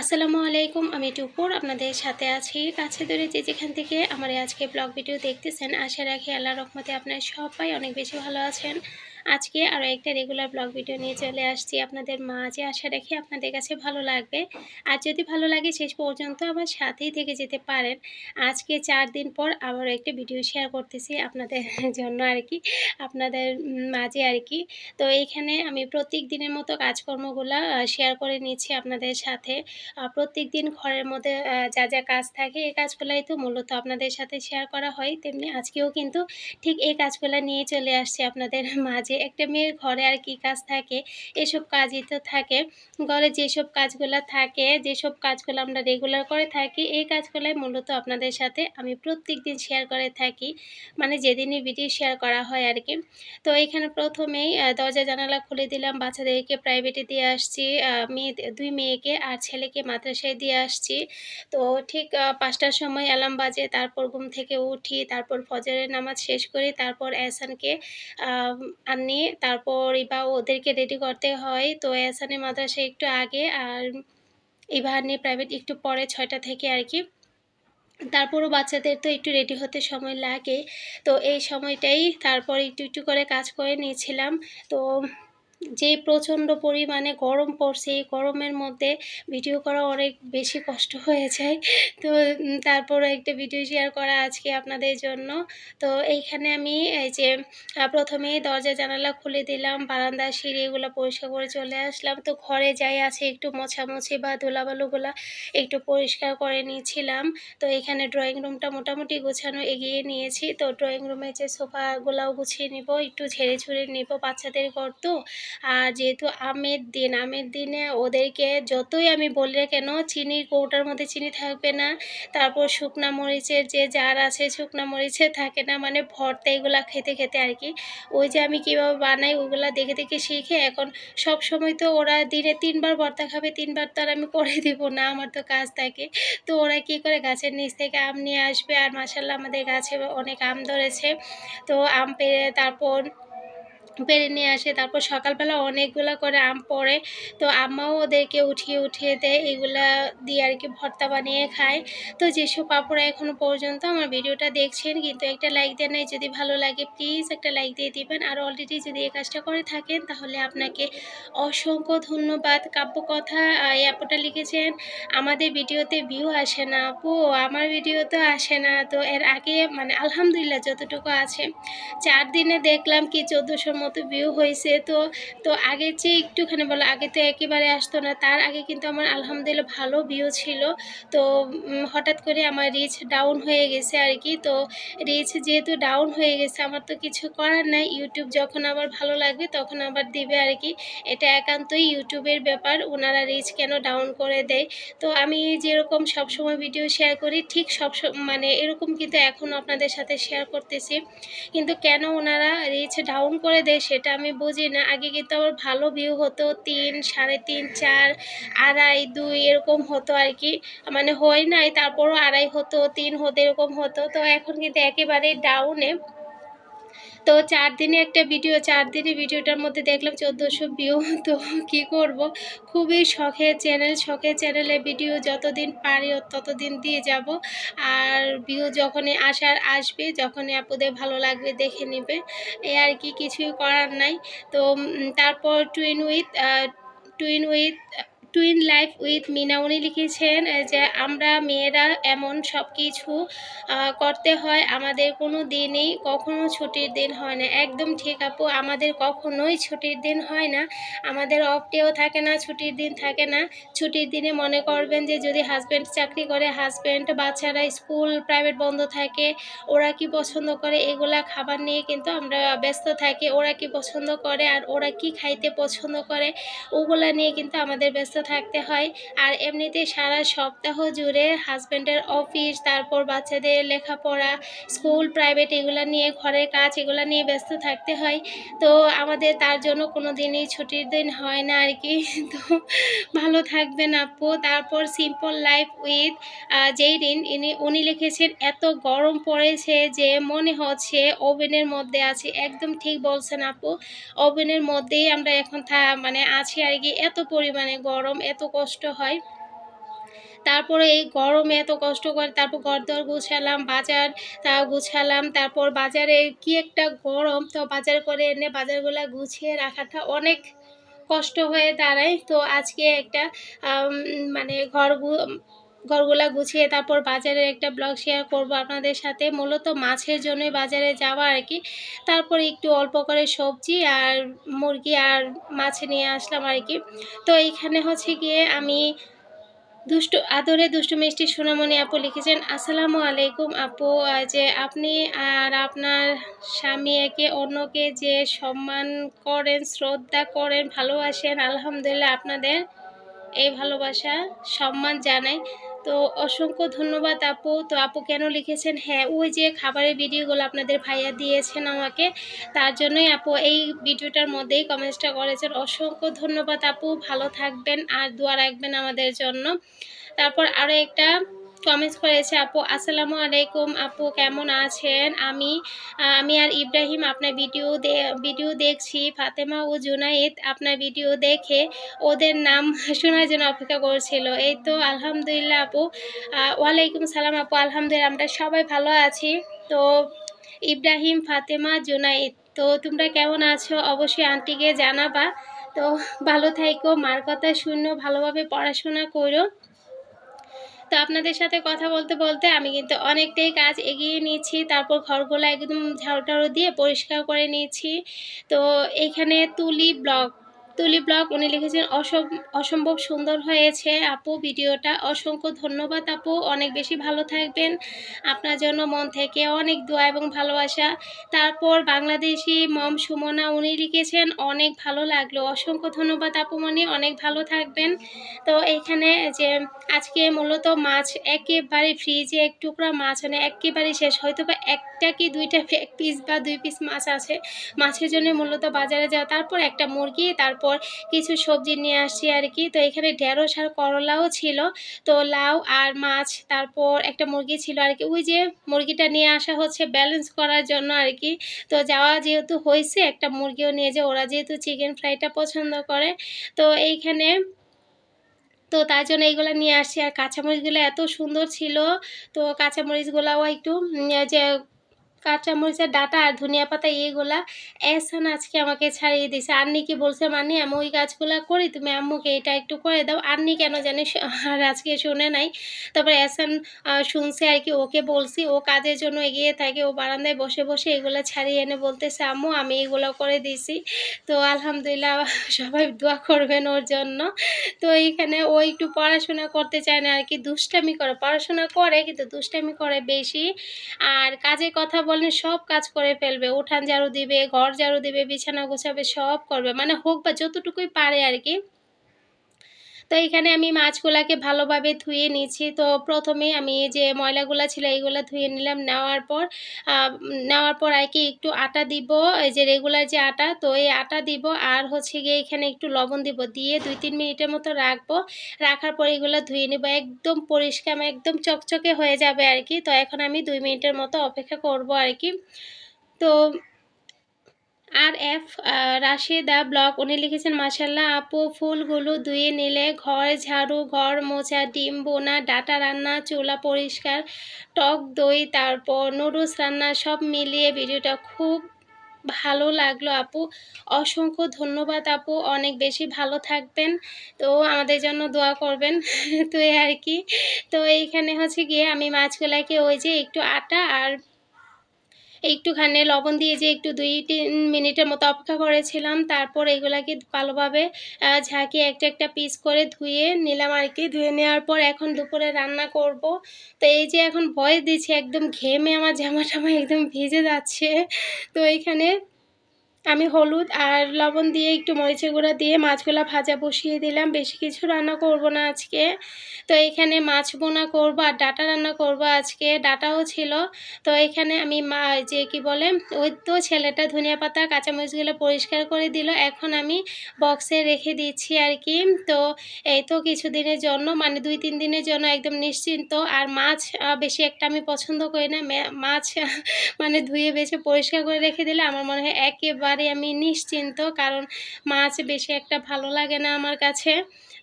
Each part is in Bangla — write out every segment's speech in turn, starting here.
আসসালামু আলাইকুম, আমি টুপুর, আপনাদের সাথে আছি কাছে ধরে যে যেখান থেকে আমার আজকে ব্লগ ভিডিও দেখতেছেন, আশা রাখি আল্লাহ রহমতে আপনার সবাই অনেক বেশি ভালো আছেন। আজকে আরও একটা রেগুলার ব্লগ ভিডিও নিয়ে চলে আসছি আপনাদের মাঝে। আশা রাখি আপনাদের কাছে ভালো লাগবে। আর যদি ভালো লাগে, শেষ পর্যন্ত আমার সাথেই থেকে যেতে পারেন। আজকে চার দিন পর আবারও একটা ভিডিও শেয়ার করতেছি আপনাদের জন্য আর কি আপনাদের মাঝে আর কি তো এইখানে আমি প্রত্যেক দিনের মতো কাজকর্মগুলো শেয়ার করে নিচ্ছি আপনাদের সাথে। প্রত্যেক দিন ঘরের মধ্যে যা যা কাজ থাকে, এই কাজগুলাই তো মূলত আপনাদের সাথে শেয়ার করা হয়। তেমনি আজকেও কিন্তু ঠিক এই কাজগুলো নিয়ে চলে আসছে আপনাদের মাঝে। একটা মেয়ের ঘরে আর কি কাজ থাকে, এসব কাজই তো থাকে। ঘরে যেসব কাজগুলো থাকে, যেসব কাজগুলো আমরা রেগুলার করে থাকি, এই কাজগুলাই মূলত আপনাদের সাথে আমি প্রত্যেক দিন শেয়ার করে থাকি। মানে যেদিনই ভিডিও শেয়ার করা হয় আর কি। তো এখানে প্রথমেই দরজা জানালা খুলে দিলাম, বাচ্চাদেরকে প্রাইভেটে দিয়ে আসছি মেয়ে, দুই মেয়েকে আর ছেলেকে মাদ্রাসায় দিয়ে আসছি। তো ঠিক পাঁচটার সময় অ্যালার্ম বাজে, তারপর ঘুম থেকে উঠি, তারপর ফজরের নামাজ শেষ করি, তারপর এহসানকে আনি তারপর এবার ওদেরকে রেডি করতে হয়। তো এসানে মাদ্রাসা একটু আগে আর ইভাহানি প্রাইভেট একটু পরে ছয়টা থেকে আর কি। তারপরও বাচ্চাদের তো একটু রেডি হতে সময় লাগে। তো এই সময়টাই তারপর একটু একটু করে কাজ করে নিয়েছিলাম। তো যে প্রচণ্ড পরিমাণে গরম পড়ছে, এই গরমের মধ্যে ভিডিও করা অনেক বেশি কষ্ট হয়ে যায়। তো তারপরে একটা ভিডিও শেয়ার করা আজকে আপনাদের জন্য। তো, এইখানে আমি এই যে প্রথমেই দরজা, জানালা খুলে দিলাম, বারান্দা, সিঁড়ি এগুলো পরিষ্কার করে চলে আসলাম। তো, ঘরে যাই আছে একটু মোছামুছি বা ধুলাবালুগুলো একটু পরিষ্কার করে নিয়েছিলাম তো, এখানে ড্রয়িং রুমটা মোটামুটি গোছানো এগিয়ে নিয়েছি। তো ড্রয়িং রুমে যে সোফাগুলাও গুছিয়ে নিব, একটু ঝেড়ে ঝুড়ে নিব বাচ্চাদের ঘর তো। আর যেহেতু আমের দিন, আমের দিনে ওদেরকে যতই আমি বলি না কেন চিনির কৌটার মধ্যে চিনি থাকবে না। তারপর শুকনা মরিচের যে জার আছে, শুকনা মরিচে থাকে না মানে ভর্তা এগুলা খেতে খেতে আর কি। ওই যে আমি কীভাবে বানাই ওইগুলো দেখে দেখে শিখে এখন সব সময় তো ওরা দিনে তিনবার ভর্তা খাবে, তিনবার তো আর আমি করে দিব না, আমার তো কাজ থাকে। তো ওরা কি করে, গাছের নিচ থেকে আম নিয়ে আসবে, আর মাসাল্লাহ আমাদের গাছে অনেক আম ধরেছে। তো আম পেরে তারপর পেরে নিয়ে আসে। তারপর সকালবেলা অনেকগুলো করে আম পড়ে। তো আম্মাও ওদেরকে উঠিয়ে উঠিয়ে দেয়, এগুলা দিয়ে আর কি ভর্তা বানিয়ে খায়। তো যেসব পাপড়া এখনও পর্যন্ত আমার ভিডিওটা দেখছেন, কিন্তু একটা লাইক দেন নাই, যদি ভালো লাগে প্লিজ একটা লাইক দিয়ে দিবেন। আর অলরেডি যদি এই কাজটা করে থাকেন, তাহলে আপনাকে অসংখ্য ধন্যবাদ। কাব্য কথা এই আপুটা লিখেছেন, আমাদের ভিডিওতে ভিউ আসে না আপু, আমার ভিডিও তো আসে না। তো এর আগে মানে আলহামদুলিল্লাহ যতটুকু আছে। চার দিনে দেখলাম কি চোদ্দোশোর মতো ভিউ হয়েছে, তো তো আগের চেয়ে একটুখানি বলো, আগে তো একেবারে আসতো না, তার আগে কিন্তু আমার আলহামদুলিল্লাহ ভালো ভিউ ছিল। তো হঠাৎ করে আমার রিচ ডাউন হয়ে গেছে আর কি, তো রিচ যেহেতু ডাউন হয়ে গেছে, আমার তো কিছু করার নাই। ইউটিউব যখন আবার ভালো লাগবে, তখন আবার দিবে আর কি। এটা একান্তই ইউটিউবের ব্যাপার, ওনারা রিচ কেন ডাউন করে দেয়? তো আমি যেরকম সবসময় ভিডিও শেয়ার করি, ঠিক সব মানে এরকম কিন্তু এখন আপনাদের সাথে শেয়ার করতেছি। কিন্তু কেন ওনারা রিচ ডাউন করে দেয়? সেটা আমি বুঝি না। আগে কিন্তু আমার ভালো ভিউ হতো, তিন, সাড়ে তিন, চার, আড়াই, দুই, এরকম হতো আর কি মানে হয় নাই, তারপরও আড়াই হতো, তিন হতো, এরকম হতো। তো এখন কিন্তু একেবারেই ডাউনে তো চার দিনে একটা ভিডিও চার দিনে ভিডিওটার মধ্যে দেখলাম চোদ্দোশো ভিউ তো কি করব? খুবই শখের চ্যানেল শখের চ্যানেলে ভিডিও যতদিন পারি ততদিন দিয়ে যাব। আর ভিউ যখনই আসার আসবে, যখনই আপুদের ভালো লাগবে দেখে নেবে। এ আর কি কিছুই করার নাই। তো তারপর twin with twin with twin life with Mina উনি লিখেছেন যে আমরা মেয়েরা এমন সব কিছু করতে হয়, আমাদের কোনো দিনই কখনো ছুটির দিন হয় না। একদম ঠিক আপু, আমাদের কখনোই ছুটির দিন হয় না। আমাদের অফ ডেও থাকে না, ছুটির দিন থাকে না। ছুটির দিনে মনে করবেন যে যদি হাজব্যান্ড চাকরি করে হাজব্যান্ড বাচ্চারা স্কুল প্রাইভেট বন্ধ থাকে, ওরা কি পছন্দ করে, এগুলা খাবার নিয়ে কিন্তু আমরা ব্যস্ত থাকি, ওরা কি পছন্দ করে, আর ওরা কি খাইতে পছন্দ করে, ওগুলা নিয়ে কিন্তু আমাদের ব্যস্ত থাকতে হয়। আর এমনিতে সারা সপ্তাহ জুড়ে হাজব্যান্ডের অফিস, তারপর বাচ্চাদের লেখাপড়া, স্কুল, প্রাইভেট এগুলো নিয়ে, ঘরের কাজ এগুলো নিয়ে ব্যস্ত থাকতে হয়। তো আমাদের তার জন্য কোনো দিনই ছুটির দিন হয় না আর কি। তো ভালো থাকবেন আপু। তারপর সিম্পল লাইফ উইথ যেই দিন ইনি, উনি লিখেছেন, এত গরম পড়েছে যে মনে হচ্ছে ওভেনের মধ্যে আছে। একদম ঠিক বলছেন আপু। ওভেনের মধ্যেই আমরা এখন মানে আছি আর কি। এত পরিমাণে গরম। এত কষ্ট হয়। তারপরে এই গরমে এত কষ্ট করে তারপর ঘরদোর গুছালাম, বাজার তা গুছালাম, তারপর বাজারে কি একটা গরম তো বাজার করে এনে বাজারগুলো গুছিয়ে রাখাটা অনেক কষ্ট হয়ে দাঁড়ায়। তো আজকে একটা মানে ঘর ঘরগুলা গুছিয়ে তারপর বাজারের একটা ব্লগ শেয়ার করব আপনাদের সাথে। মূলত মাছের জন্যই বাজারে যাওয়া আর কি। তারপর একটু অল্প করে সবজি আর মুরগি আর মাছ নিয়ে আসলাম আর কি। তো এইখানে হচ্ছে গিয়ে আমি দুষ্টু, আদরে দুষ্টু মিষ্টি সোনামণি আপু লিখেছেন, আসসালামু আলাইকুম আপু যে আপনি আর আপনার স্বামী একে অন্যকে যে সম্মান করেন, শ্রদ্ধা করেন, ভালোবাসেন, আলহামদুলিল্লাহ আপনাদের এই ভালোবাসা সম্মান জানাই। তো অসংখ্য ধন্যবাদ আপু। তো আপু কেন লিখেছেন হ্যাঁ ওই যে খাবারের ভিডিওগুলো আপনাদের ভাইয়া দিয়েছেন আমাকে, তার জন্যই আপু এই ভিডিওটার মধ্যেই কমেন্টসটা করেছেন। অসংখ্য ধন্যবাদ আপু, ভালো থাকবেন আর দোয়া রাখবেন আমাদের জন্য। তারপর আরও একটা কমেন্টস করেছে, আপু, আসসালামু আলাইকুম। আপু, কেমন আছেন? আমি আমি আর ইব্রাহিম আপনার ভিডিও ভিডিও দেখছি। ফাতেমা ও জুনাইদ আপনার ভিডিও দেখে ওদের নাম শোনার জন্য অপেক্ষা করছিল। এই তো, আলহামদুলিল্লাহ, আপু। ওয়ালাইকুম সালাম, আপু। আলহামদুলিল্লাহ, আমরা সবাই ভালো আছি। তো, ইব্রাহিম, ফাতেমা জুনাইদ তো তোমরা কেমন আছো? অবশ্যই আন্টিকে জানাবা। তো, ভালো থাইকো, মার কথা শুনো, ভালোভাবে পড়াশোনা করো। তো আপনাদের সাথে কথা বলতে বলতে আমি কিন্তু অনেকটাই কাজ এগিয়ে নিয়েছি। তারপর ঘরগুলো একদম ঝাড়ু টাড়ু দিয়ে পরিষ্কার করে নিয়েছি। তো এখানে তুলি ব্লগ তুলি ব্লগ, উনি লিখেছেন, অসম, অসম্ভব সুন্দর হয়েছে আপু, ভিডিওটা অসংখ্য ধন্যবাদ আপু, অনেক বেশি ভালো থাকবেন। আপনার জন্য মন থেকে অনেক দোয়া এবং ভালোবাসা। তারপর বাংলাদেশি মম সুমনা, উনি লিখেছেন, অনেক ভালো লাগল। অসংখ্য ধন্যবাদ আপুমণি অনেক ভালো থাকবেন। তো এইখানে যে আজকে মূলত মাছ একেবারে ফ্রিজে এক টুকরা মাছ মানে একেবারে শেষ হয়তো বা একটা কি দুইটা এক পিস বা দুই পিস মাছ আছে। মাছের জন্য মূলত বাজারে যাওয়া, তারপর একটা মুরগি, তারপর কিছু সবজি নিয়ে আসছি আর কি। তো এখানে ঢেঁড়স আর করলাও ছিল। তো লাউ আর মাছ, তারপর একটা মুরগি ছিল আর কি। ওই যে মুরগিটা নিয়ে আসা হচ্ছে ব্যালেন্স করার জন্য আর কি। তো যাওয়া যেহেতু হয়েছে, একটা মুরগিও নিয়ে যে ওরা যেহেতু চিকেন ফ্রাইটা পছন্দ করে। তো এইখানে, তো তার জন্য এইগুলো নিয়ে আসছি। আর কাঁচামরিচগুলো এত সুন্দর ছিল। তো কাঁচামরিচগুলোও একটু যে কাঁচামরিচের ডাটা আর ধনিয়া পাতা এইগুলা এসান আজকে আমাকে ছাড়িয়ে দিয়েছে আন্নিকে বলছে মানি আমি ওই কাজগুলো করি, তুমি আম্মুকে এটা একটু করে দাও। আন্নি কেন জানি আর আজকে শুনে নাই। তারপরে এসান শুনছে আর কি, ওকে বলছি, ও কাজের জন্য এগিয়ে থাকে, ও বারান্দায় বসে বসে এগুলো ছাড়িয়ে এনে বলতেছে, আম্মু, আমি এগুলো করে দিয়েছি তো আলহামদুলিল্লাহ সবাই দোয়া করবেন ওর জন্য। তো এইখানে ও একটু পড়াশোনা করতে চায় না, আর কি, দুষ্টামি করে। পড়াশোনা করে, কিন্তু দুষ্টামি করে বেশি। আর কাজের কথা বলেন সব কাজ করে ফেলবে, উঠান ঝাড়ু দিবে, ঘর ঝাড়ু দিবে, বিছানা গোছাবে, সব করবে মানে হোক বা যতটুকুই পারে আর কি। তো এখানে আমি মাছগুলাকে ভালোভাবে ধুয়ে নিয়েছি। তো প্রথমে আমি যে ময়লাগুলা ছিল এইগুলো ধুয়ে নিলাম। নেওয়ার পর নেওয়ার পর আর কি একটু আটা দিব, এই যে রেগুলার যে আটা, তো এই আটা দিব আর হচ্ছে গিয়ে এখানে একটু লবণ দিব। দিয়ে দুই তিন মিনিটের মতো রাখব। রাখার পর এগুলো ধুয়ে নেব। একদম পরিষ্কার, একদম চকচকে হয়ে যাবে আর কি। তো এখন আমি দুই মিনিটের মতো অপেক্ষা করব আর কি। তো আর এফ রাশিদা ব্লগ উনি লিখেছেন মাসাল্লাহ আপু, ফুলগুলো ধুয়ে নিলে ঘর ঝাড়ু, ঘর মোছা, ডিম, বোনা, ডাটা রান্না, চুলা পরিষ্কার, টক দই, তারপর নুডলস রান্না, সব মিলিয়ে ভিডিওটা খুব ভালো লাগল, আপু। অসংখ্য ধন্যবাদ, আপু। অনেক বেশি ভালো থাকবেন। তো আমাদের জন্য দোয়া করবেন। তো আর কি। তো এইখানে হচ্ছে গিয়ে আমি মাছগুলাকে ওই যে একটু আটা আর একটুখানি লবণ দিয়ে যে একটু দুই তিন মিনিটের মতো অপেক্ষা করেছিলাম, তারপর এগুলাকে ভালোভাবে ঝাঁকি একটা একটা পিস করে ধুয়ে নিলাম আর কি। ধুয়ে নেওয়ার পর এখন দুপুরে রান্না করব। তো এই যে এখন ভয় দিচ্ছে, একদম ঘেমে আমার জামা টামা একদম ভিজে যাচ্ছে। তো এখানে আমি হলুদ আর লবণ দিয়ে একটু মরিচের গুঁড়া দিয়ে মাছগুলা ভাজা বসিয়ে দিলাম। বেশি কিছু রান্না করব না আজকে। তো এখানে মাছ বোনা করব আর ডাটা রান্না করব আজকে। ডাটাও ছিল। তো এখানে আমি মা যে কি বলে, ওই তো ছেলেটা ধনিয়া পাতা, কাঁচামরিচগুলো পরিষ্কার করে দিল। এখন আমি বক্সে রেখে দিচ্ছি আর কি। তো এই তো কিছুদিনের জন্য মানে দুই, তিন দিনের জন্য একদম নিশ্চিন্ত। আর মাছ বেশি একটা আমি পছন্দ করি না। মাছ মানে ধুয়ে বেছে পরিষ্কার করে রেখে দিলে আমার মনে হয় একেবারে একেবারে আমি নিশ্চিন্ত, কারণ মাছ বেশি একটা ভালো লাগে না আমার কাছে।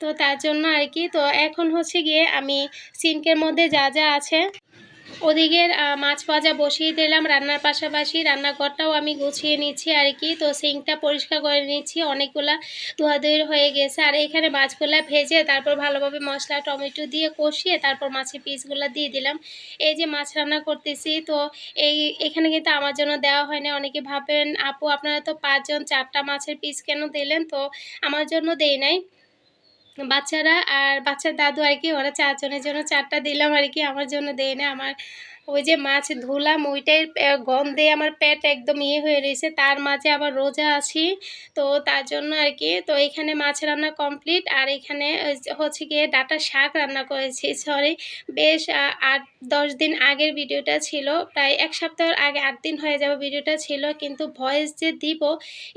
তো তার জন্য আর কি, তো এখন হচ্ছে গিয়ে আমি সিঙ্কের মধ্যে যা যা আছে ওদিকের মাছ ভাজা বসিয়ে দিলাম, রান্নার পাশাপাশি রান্নাঘরটাও আমি গুছিয়ে নিচ্ছি আর কি। তো সিঙ্কটা পরিষ্কার করে নিচ্ছি, অনেকগুলা ধোয়াধুয়ি হয়ে গেছে। আর এখানে মাছগুলা ভেজে তারপর ভালোভাবে মশলা, টমেটো দিয়ে কষিয়ে তারপর মাছের পিসগুলো দিয়ে দিলাম। এই যে মাছ রান্না করতেছি, তো এই, এখানে কিন্তু আমার জন্য দেওয়া হয় না অনেকে ভাবেন, আপু, আপনারা তো পাঁচজন চারটা মাছের পিস কেন দিলেন? তো আমার জন্য দেই নাই। বাচ্চারা আর বাচ্চার দাদু আর কি, ওরা চারজনের জন্য চারটা দিলাম আর কি, আমার জন্য দেয় না আমার ওই যে মাছ ধুলাম ওইটাই গন্ধে আমার পেট একদম ইয়ে হয়ে রয়েছে। তার মাঝে আবার রোজা আছি, তো তার জন্য আর কি, তো এখানে মাছ রান্না কমপ্লিট। আর এখানে হচ্ছে গিয়ে ডাটা শাক রান্না করেছি সরি বেশ আট, দশ দিন আগের ভিডিওটা ছিল, প্রায় এক সপ্তাহের আগে আট দিন হয়ে যাবে ভিডিওটা ছিল, কিন্তু ভয়েস যে দিব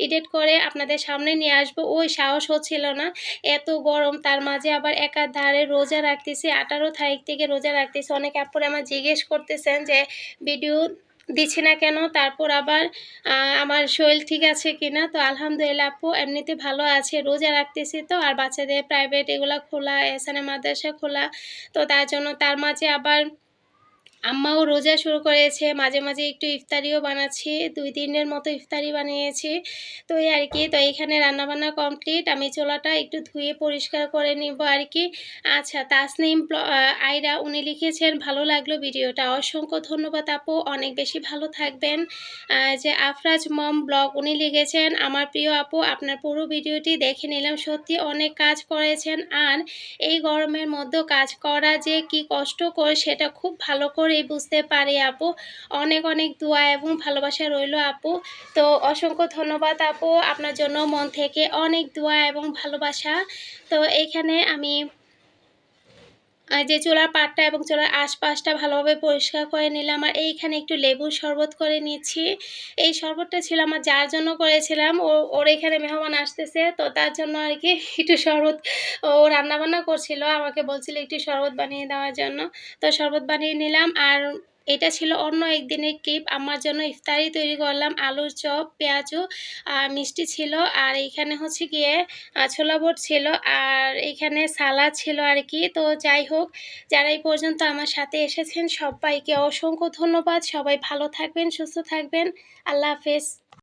এডিট করে আপনাদের সামনে নিয়ে আসব, ওই সাহস হচ্ছিল না। এত গরম, তার মাঝে আবার একার ধারে রোজা রাখতেছি, আঠারো তারিখ থেকে রোজা রাখতেছি। অনেক আপুরে আমার জিজ্ঞেস করতেছেন যে ভিডিও দিচ্ছি না কেন? তারপর আবার আমার শরীর ঠিক আছে কিনা? তো আলহামদুলিল্লাহ আপু, এমনিতে ভালো আছে, রোজা রাখতেছি তো, আর বাচ্চাদের প্রাইভেট এগুলো খোলা এসানে মাদ্রাসা খোলা, তো তার জন্য তার মাঝে আবার আম্মাও রোজা শুরু করেছে, মাঝে মাঝে একটু ইফতারিও বানাচ্ছি, দুই দিনের মতো ইফতারি বানিয়েছি। তো এই আর কি, তো এখানে রান্নাবান্না কমপ্লিট আমি চোলাটা একটু ধুয়ে পরিষ্কার করে নিব আর কি। আচ্ছা তাসনিম আয়রা উনি লিখেছেন, ভালো লাগল ভিডিওটা। অসংখ্য ধন্যবাদ আপু, অনেক বেশি ভালো থাকবেন। যে আফরাজ মম ব্লগ উনি লিখেছেন, আমার প্রিয় আপু, আপনার পুরো ভিডিওটি দেখে নিলাম, সত্যি অনেক কাজ করেছেন। আর এই গরমের মধ্যেও কাজ করা যে কি কষ্টকর সেটা খুব ভালো করেই বুঝতে পারি আপু। অনেক অনেক দোয়া এবং ভালোবাসা রইল আপু। তো অসংখ্য ধন্যবাদ আপু। আপনার জন্য মন থেকে অনেক দোয়া এবং ভালোবাসা। তো এইখানে আমি যে চুলার পাটটা এবং চুলার আশপাশটা ভালোভাবে পরিষ্কার করে নিলাম আর এইখানে একটু লেবুর শরবত করে নিচ্ছি। এই শরবতটা ছিল আমার যার জন্য করেছিলাম, ও, ওর এখানে মেহমান আসতেছে, তো তার জন্য আর কি একটু শরবত ও রান্নাবান্না করছিল, আমাকে বলছিল একটু শরবত বানিয়ে দেওয়ার জন্য। তো শরবত বানিয়ে নিলাম আর এটা ছিল অন্য একদিনের ক্লিপ আমার জন্য ইফতারি তৈরি করলাম, আলুর চপ, পেঁয়াজু আর মিষ্টি ছিল। আর এখানে হচ্ছে গিয়ে ছোলা বোট ছিল আর এখানে সালাদ ছিল আর কি। তো যাই হোক, যারা এই পর্যন্ত আমার সাথে এসেছেন, সবাইকে অসংখ্য ধন্যবাদ। সবাই ভালো থাকবেন, সুস্থ থাকবেন। আল্লাহ হাফেজ।